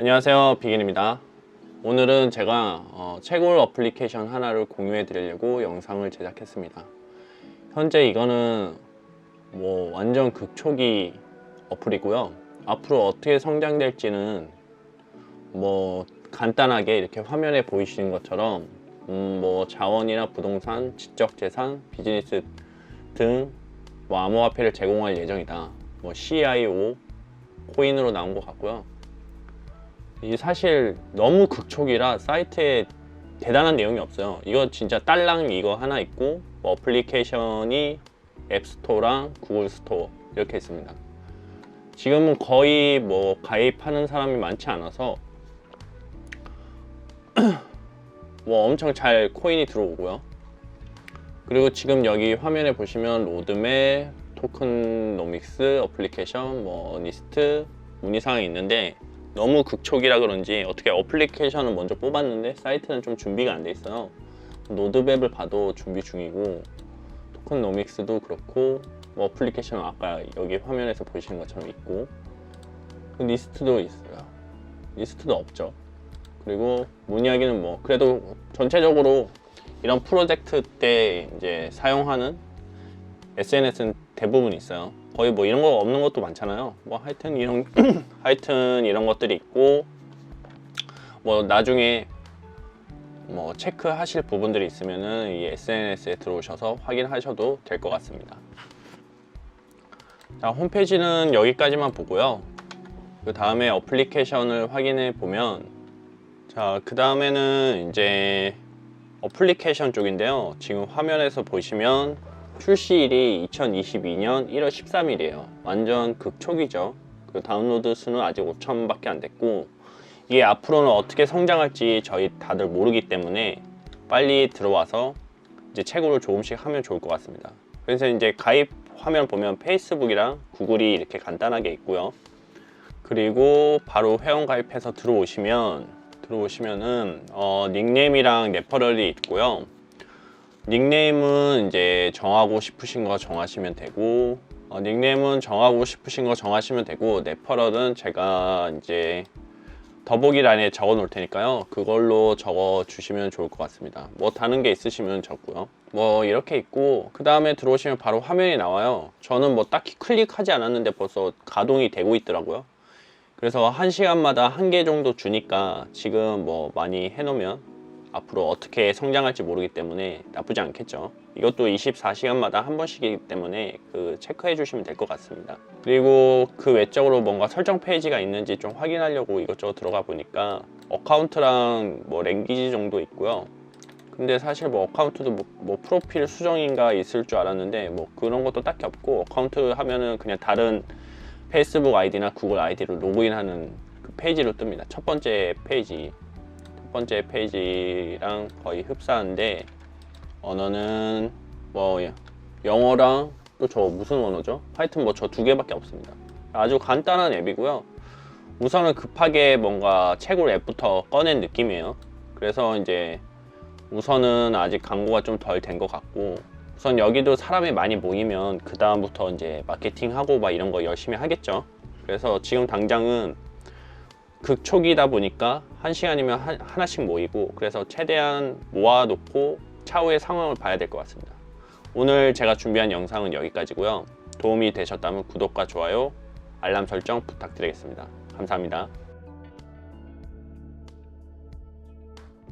안녕하세요 비긴입니다 오늘은 제가 어, 채굴 어플리케이션 하나를 공유해 드리려고 영상을 제작했습니다 현재 이거는 뭐 완전 극초기 어플이고요 앞으로 어떻게 성장될지는 뭐 간단하게 이렇게 화면에 보이시는 것처럼 음, 뭐 자원이나 부동산, 지적재산, 비즈니스 등 뭐 암호화폐를 제공할 예정이다. 뭐 CIO 코인으로 나온 것 같고요. 이 사실 너무 극초기라 사이트에 대단한 내용이 없어요. 이거 진짜 딸랑 이거 하나 있고 뭐 어플리케이션이 앱스토어랑 구글 스토어 이렇게 있습니다. 지금은 거의 뭐 가입하는 사람이 많지 않아서 뭐 엄청 잘 코인이 들어오고요. 그리고 지금 여기 화면에 보시면 로드맵, 토큰노믹스, 어플리케이션, 뭐 리스트, 문의사항이 있는데 너무 극초기라 그런지 어떻게 어플리케이션을 먼저 뽑았는데 사이트는 좀 준비가 안 돼 있어요. 로드맵을 봐도 준비 중이고 토큰노믹스도 그렇고 뭐 어플리케이션은 아까 여기 화면에서 보시는 것처럼 있고 그 리스트도 있어요. 리스트도 없죠. 그리고 문의하기는 뭐 그래도 전체적으로 이런 프로젝트 때 이제 사용하는 SNS는 대부분 있어요. 거의 뭐 이런 거 없는 것도 많잖아요. 뭐 하여튼 이런 하여튼 이런 것들이 있고 뭐 나중에 뭐 체크하실 부분들이 있으면은 이 SNS에 들어오셔서 확인하셔도 될 것 같습니다. 자, 홈페이지는 여기까지만 보고요. 그 다음에 어플리케이션을 확인해 보면 자, 그 다음에는 이제 어플리케이션 쪽인데요. 지금 화면에서 보시면 출시일이 2022년 1월 13일이에요. 완전 극초기죠. 그 다운로드 수는 아직 5천 밖에 안 됐고 이게 앞으로는 어떻게 성장할지 저희 다들 모르기 때문에 빨리 들어와서 이제 채굴을 조금씩 하면 좋을 것 같습니다. 그래서 이제 가입 화면 보면 페이스북이랑 구글이 이렇게 간단하게 있고요. 그리고 바로 회원 가입해서 들어오시면 들어오시면은 어, 닉네임이랑 레퍼럴이 있고요. 닉네임은 이제 정하고 싶으신 거 정하시면 되고 어, 닉네임은 정하고 싶으신 거 정하시면 되고 레퍼럴은 제가 이제 더보기란에 적어 놓을 테니까요. 그걸로 적어 주시면 좋을 것 같습니다. 뭐 다른 게 있으시면 적고요. 뭐 이렇게 있고 그 다음에 들어오시면 바로 화면이 나와요. 저는 뭐 딱히 클릭하지 않았는데 벌써 가동이 되고 있더라고요. 그래서 한 시간마다 한 개 정도 주니까 지금 뭐 많이 해놓으면 앞으로 어떻게 성장할지 모르기 때문에 나쁘지 않겠죠. 이것도 24시간마다 한 번씩이기 때문에 그 체크해 주시면 될 것 같습니다. 그리고 그 외적으로 뭔가 설정 페이지가 있는지 좀 확인하려고 이것저것 들어가 보니까 어카운트랑 뭐 랭귀지 정도 있고요. 근데 사실 뭐 어카운트도 뭐, 뭐 프로필 수정인가 있을 줄 알았는데 뭐 그런 것도 딱히 없고 어카운트 하면은 그냥 다른 페이스북 아이디나 구글 아이디로 로그인하는 그 페이지로 뜹니다. 첫 번째 페이지, 첫 번째 페이지랑 거의 흡사한데 언어는 뭐 영어랑 또 저 무슨 언어죠? 하여튼 뭐 저 두 개밖에 없습니다. 아주 간단한 앱이고요. 우선은 급하게 뭔가 채굴 앱부터 꺼낸 느낌이에요. 그래서 이제 우선은 아직 광고가 좀 덜 된 것 같고 우선 여기도 사람이 많이 모이면 그 다음부터 이제 마케팅하고 막 이런 거 열심히 하겠죠. 그래서 지금 당장은 극초기다 보니까 한 시간이면 한, 하나씩 모이고 그래서 최대한 모아놓고 차후의 상황을 봐야 될 것 같습니다. 오늘 제가 준비한 영상은 여기까지고요. 도움이 되셨다면 구독과 좋아요, 알람 설정 부탁드리겠습니다. 감사합니다.